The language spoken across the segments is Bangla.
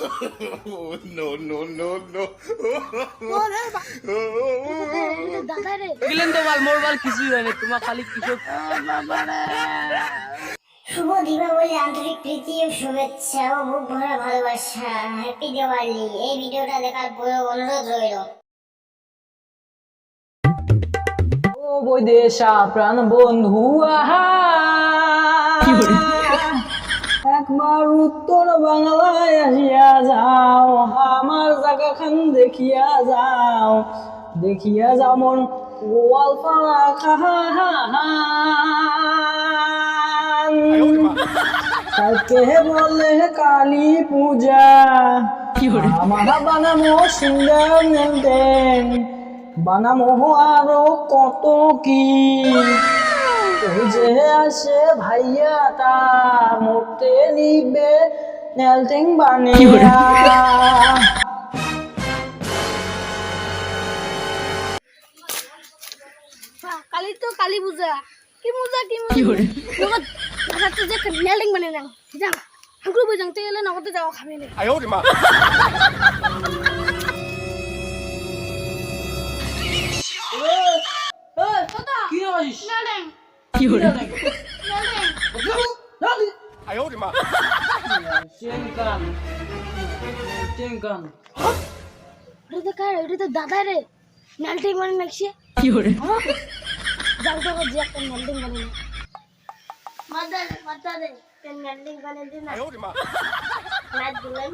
no, no, no, no. গেলেন তো বাল মোর বাল কিছুই হয় না তোমার খালি কিছু শুভ দীপাবলি আন্তরিক প্রীতি ও শুভেচ্ছা ও বুক ভরা ভালোবাসা। হ্যাপি দিওয়ালি এই ভিডিওটা দেখার পুরো অনুরোধ রইল। ও বৈদেশা প্রাণ বন্ধু আহা। একবার উত্তর বাংলায় আসিয়া যাও আমার জায়গা খান দেখিয়া যাও। দেখিয়া যাও মন গোয়াল পাড়া খাহান কালকে বলে কালী পূজা আমার বানামো সিঙ্গার নেন বানামো আরও কত কি। যে আসে ভাইয়াটা মুখে নিবে নেলটিং বানিয়া। হ্যাঁ, কালি তো কালি পূজা। কি বুঝা কি বুঝা ভাষাতে যে নেলটিং বানিয়ে নাও। কি কি হরে নেলিং 哎呦我的妈！ চেঙ্কান চেঙ্কান এটা তো কার এটা তো দাদা রে নেলটিং মানে নাকছে কি হরে যাও তো যে একটা নেলটিং মানে না মাদা মাদা রে নেলটিং মানে দিন 哎呦我的妈！ না দিলেন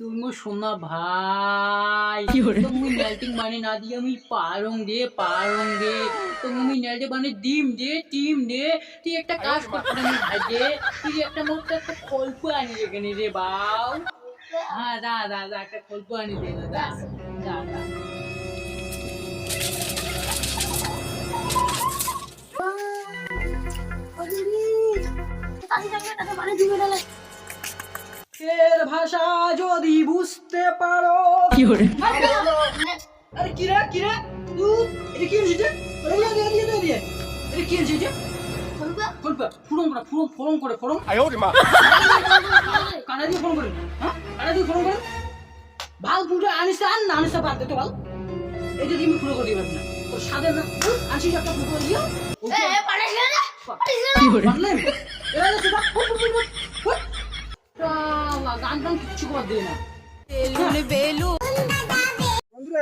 তুমি সোনা ভাই তুমি নেলটিং বানি না দিয়ে আমি পারং দে পারং দে তুমি নেলটে বানি ডিম দে টিম দে তুই একটা কাজ করতে আমি তুই একটা মোট একটা খল্প আনি এখানে রে বাউ। হ্যাঁ দা দা দা একটা খল্প আনি দে না দা দা দা তাই যাবে দাদা দিবে না এর ভাষা যদি বুঝতে পারো। কি হরে আরে কি রে কি রে? তুই এটা কি হয়েছে? ভালো পুরো আনিসা আন না আনিসা বাদ দে ভালো। এটা তুমি পুরো করে দিবেন সাদে না গান গান কিছু করে দিও। না। বেলুন বেলুন বন্ধুরা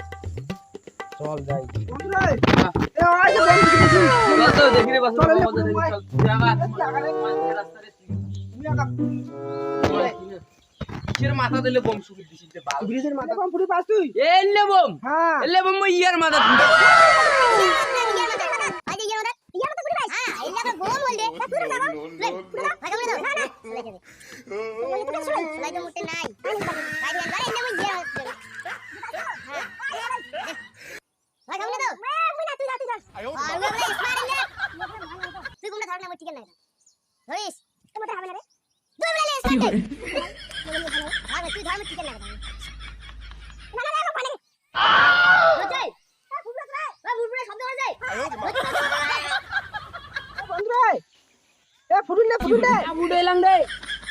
চল যাই মাথা দিলে বোম শুকিয়ে দিছিস ব্রিজের মাথা বোম ফুটে পাস তুই এলে বোম হ্যাঁ এলে বোম ইয়ার মাথা ফুটে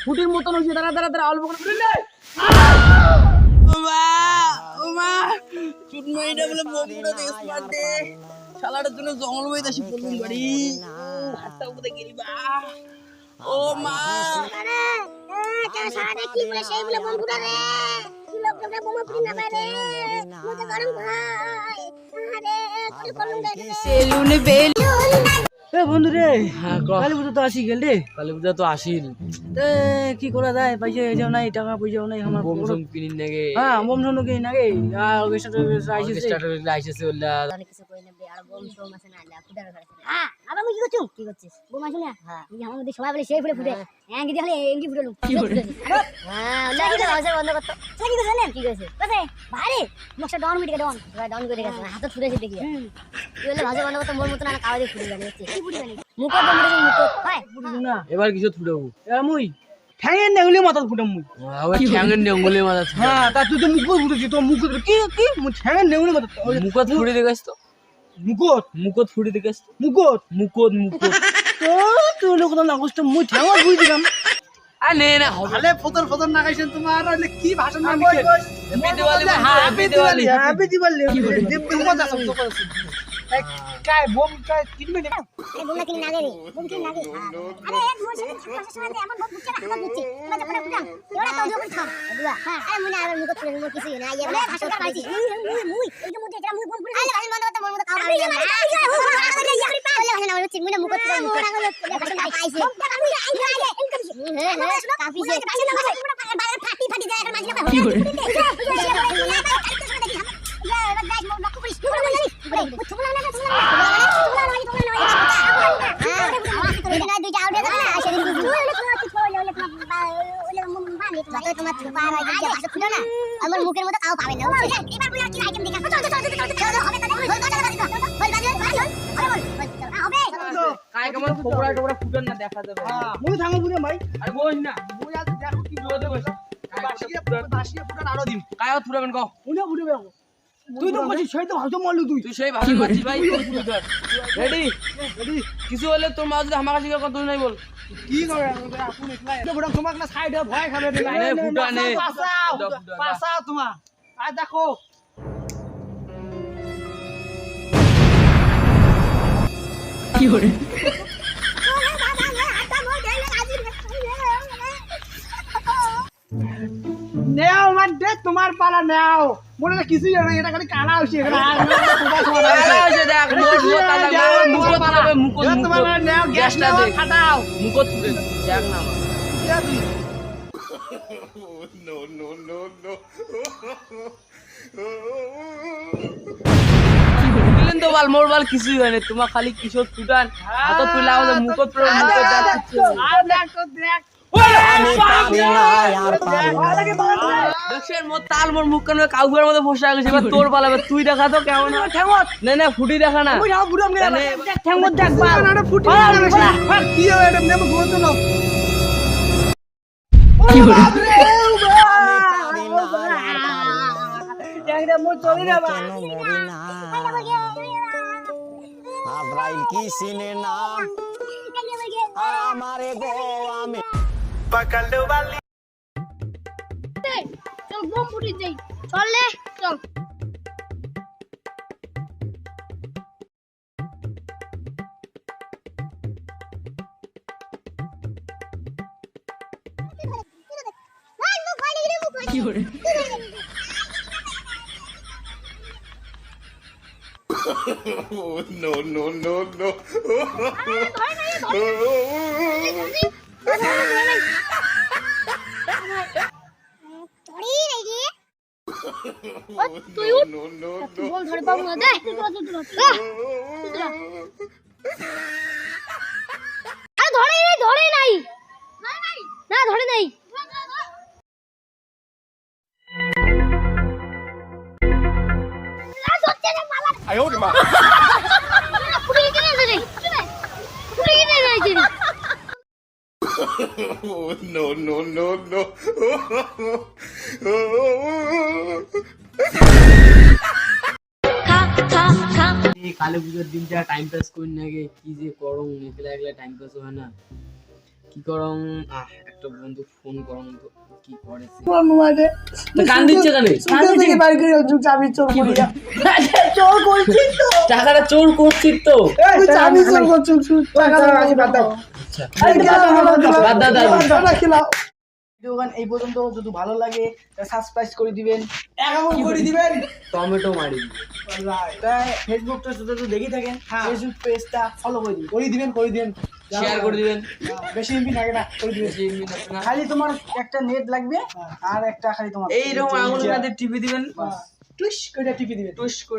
ফুটির মতন হচ্ছে দাঁড়া দাঁড়া দাঁড়া অল্প করে ওমা ওমা চুটমাইটা বলে বোম দেশ মারতে শালাটার জন্য জঙ্গল বইতে আসি প্রথম বাড়ি। হাতটা উপরে গেলি বা। ও মা। আরে এ কে সারা কি বলে সেই বলে বোম রে কি লোক লোক না পারে মুতে গরম ভাই আরে কি করলুম সেলুন বেল এ বন্ধু রে? হ্যাঁ কালী পুজো তো আসি গেল রে। কালী পূজা তো আসিল। এ কি করা যায়? পয়সা এসেও নাই টাকা পয়সাও নাই আমার বোম সোম কিনি নাগে। হ্যাঁ বোম শোনো কি নাকি আর সাথে আইসিস। স্টার্ট ওলা অনেক কিছু কই নেবে আর বোম শোম আছে না লা ফুটার ঘরে হ্যাঁ আবার মুই কি করছু? কি করছিস? বোম আছে হ্যাঁ। আমার মধ্যে সবাই বলে সেই ফুটে ফুটে। হ্যাঁ কি দেখলে এমডি ফুটালু কি করে হ্যাঁ না কি করে বন্ধ করতে সে কি করছ কি করছে কোসে ভাই মুখটা ডাউন মিটে ডাউন ডাউন করে গেছে। হাতে ছুড়েছে দেখি। কি বলে ভাষা বন্ধ করতে মোর মতো না কাওয়াজে ফুটে গেছে কি ফুটে গেছে মুখ বন্ধ করে মুখ হয়? এবার কিছু মুই ঠ্যাঙের নেগলি মাথা ফুটাম মুই। আবার ঠ্যাঙ্গের নেঙ্গলে মাথা হ্যাঁ তা তুই তো মুখ ফুটেছি তো মুখ কি কি? মুই ঠ্যাঙের মাথা ফুড়ি দেখাস তো। মুকুট মুখত ফুড়ি দেখে মুকুট মুকুট মুখত মুখত তো তুই লোক না কষ্ট মুই ঠ্যাঙর বুঝ দিলাম। আর নে না হলে আলে ফতর ফতর না গাইছেন তোমার কি ভাষণ না happy Diwali happy Diwali happy Diwali কাই বোম কাই কিনবে না আরে বোম কিনে নাগে রে বোম কিনে এক না হ্যাঁ আরে মনে আর মুখ করে না ইয়ে এই না কাই কেমন ফোকরা টোকরা ফুটেন না দেখা যাবে। মুই থাঙ্গো বুঝে ভাই। আর বস না। মুই আজ দেখো কি জোরে বসে বাসিয়ে বাসিয়ে আরও দিম। কায় থুড়াবেন কও? বুঝে বেগো তুই তো বলছিস সেই তো ভাবছ মরলু তুই। তুই সেই ভালো করছিস ভাই। রেডি? রেডি? কিছু হলে তোর মা যদি আমার কাছে কথা নাই বল। কি করে? আপনি একলা এটা বড় তোমাক না সাইডে ভয় খাবে। নে, ফুটা নে। পাসাও পাসাও তোমার। আয় দেখো। নেও মানে তোমার পালা নেও। মনে হয় কিছুই জানা এটা খালি কালা দেখ, দেখ। দেখ No, no, no, no. দিলেন তো বাল মোর বাল কিছুই হয় না। তোমার খালি কিশোর ফুটান আমাদের মুখত মুখত দেখ। কিচ্ছু না। আর দেখ তো দেখ দেখছেন মোর তাল মোর মুখ কানে কাউগুয়ার মধ্যে ফসা গেছে। এবার তোর পালা তুই দেখা তো কেমন? না না ফুটি দেখা ফুটি কি হবে এটা নেব ঘুরতে নাও। কি হলো? আজরাইল কি না? আমারে গো আমি চল বোম যাই চল চল Oh, no, no, no, no. No, তুই no. বল ধরে পাবো না দে তুই তুই তুই Oh, no, no, no, no. এই কালী পুজোর দিনটা টাইম পাস করি না গে কি যে করং একলা একলা টাইম পাস হয় না। কি করং আহ একটা বন্ধু ফোন করং তো কি করে? তোমার মোবাইলে তো কান দিচ্ছে কেন? সুন্দর থেকে বাইর করে ওই চাবি চোর করি চোর করছিস তো? টাকাটা চোর করছিস তো? চাবি চোর করছিস টাকা দাও। আচ্ছা। আরে দাদা বাদ দাও, দাদা। দাদা খিলাও। ভিডিও গান এই পর্যন্ত যদি ভালো লাগে সাবস্ক্রাইব করে দিবেন। করে দিবেন। টমেটো মারি। তাই ফেসবুকটা যদি দেখে থাকেন ফেসবুক পেজটা ফলো করে দিবেন। করে দিবেন করে দিবেন। শেয়ার করে দিবেন। বেশি এমবি লাগে না করে দিবেন। খালি তোমার একটা নেট লাগবে আর একটা খালি তোমার এইরকম আঙুল টিপে দিবেন। টুস করে টিপে দিবেন। টুস করে